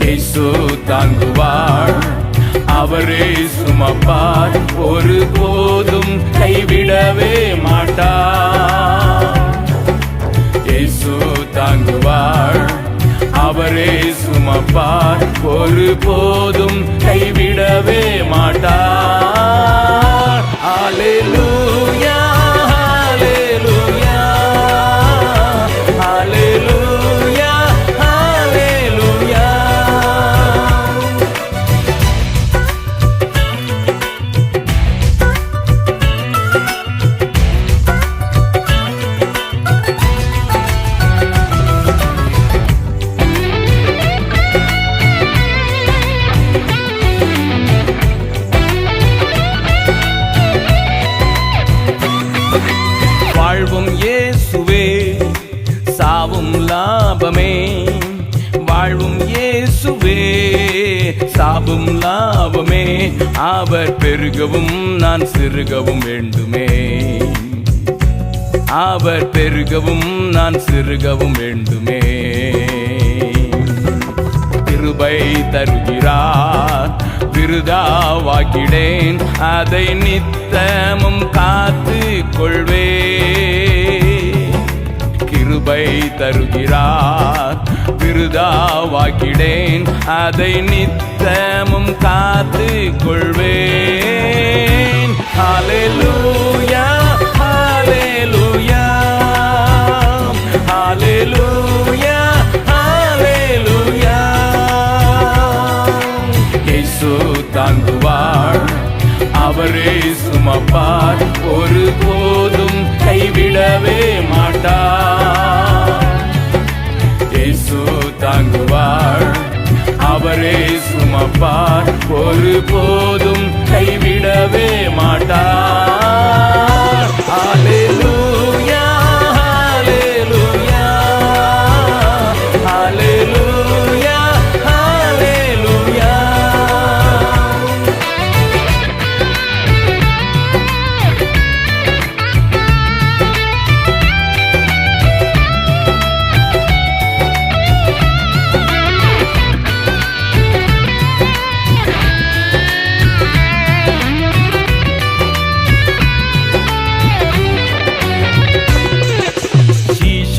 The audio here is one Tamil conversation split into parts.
இயேசு தாங்குவார். அவரே சுமப்பார். ஒரு போதும் கைவிடவே மாட்டார். இயேசு தாங்குவார். அவரே சுமப்பார். ஒரு போதும் கைவிடவே மாட்டார். ஆலேலு லாபம் லாபமே. அவர் பெருகவும் நான் சிறுகவும் வேண்டுமே. அவர் பெருகவும் நான் சிறுகவும் வேண்டுமே. கிருபை தருகிறார் விருதாவாக்கிடேன் அதை நித்தமும் காத்து கொள்வே கிருபை தருகிறார் விருதாவாக்கிடேன் அதை நித்தமும் காத்து கொள்வேன் ஹalleluya ஹalleluya ஹalleluya ஹalleluya. இயேசு தாங்குவார் அவரே சுமப்பார். ஒரு போதும் கைவிடவே மாட்டார். சுமப்பார் ஒரு போதும் கைவிடவே மாட்டார்.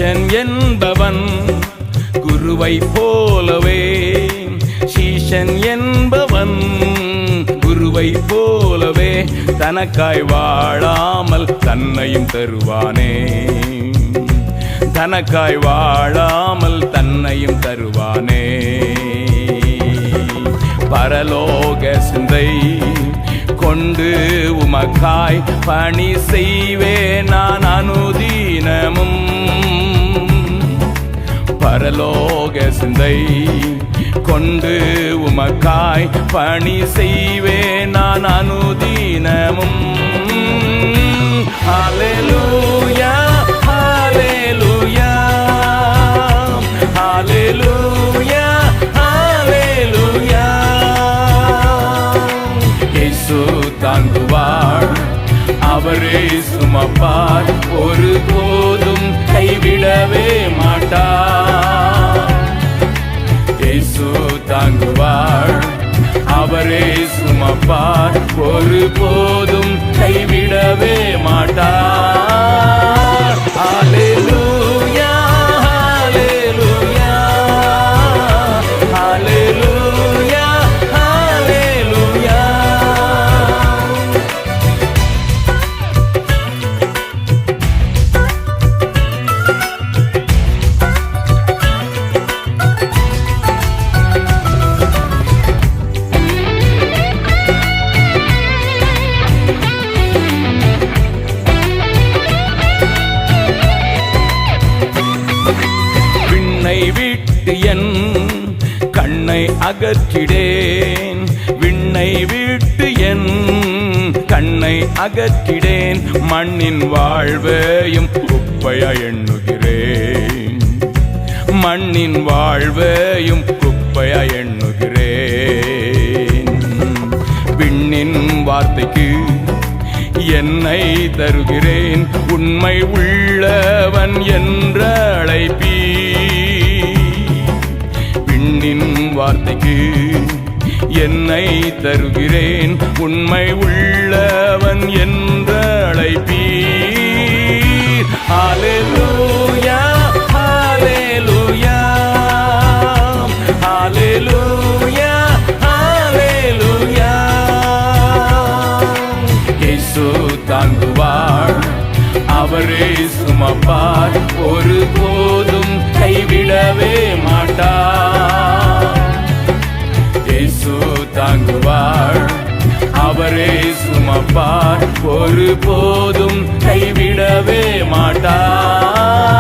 சிஷ்யன் என்பவன் குருவை போலவே சீஷன் என்பவன் குருவை போலவே தனக்காய் வாழாமல் தன்னையும் தருவானே. தனக்காய் வாழாமல் தன்னையும் தருவானே. பரலோக சிந்தை கொண்டு உமக்காய் பணி செய்வேன் நான் அனுதீனமும் பரலோக சிந்தை கொண்டு உமக்காய் பணி செய்வேன் நான் அனுதீனமும் Hallelujah, hallelujah, hallelujah. அவரே சுமப்பார் ஒரு போதும் கைவிடவே மாட்டார். இயேசு தாங்குவார். அவரே சுமப்பார். ஒரு போதும் கைவிடவே மாட்டார். அகற்றிடேன். விண்ணை விட்டு என் கண்ணை அகற்றிடேன். மண்ணின் வாழ்வையும் குப்பையா எண்ணுகிறேன். மண்ணின் வாழ்வையும் குப்பையா எண்ணுகிறேன். விண்ணின் வார்த்தைக்கு என்னை தருகிறேன். உண்மை உள்ளவன் என்ற அழைப்பீ வார்த்தைக்கு என்னை தருகிறேன். உண்மை உள்ளவன் என்ற அழைப்பீர். ஹalleluya ஹalleluya ஹalleluya ஹalleluya. இயேசு தாங்குவார் அவரே சுமப்பார். ஒரு போதும் கைவிடவே மாட்டார். அப்பா ஒரு போதும் கைவிடவே மாட்டார்.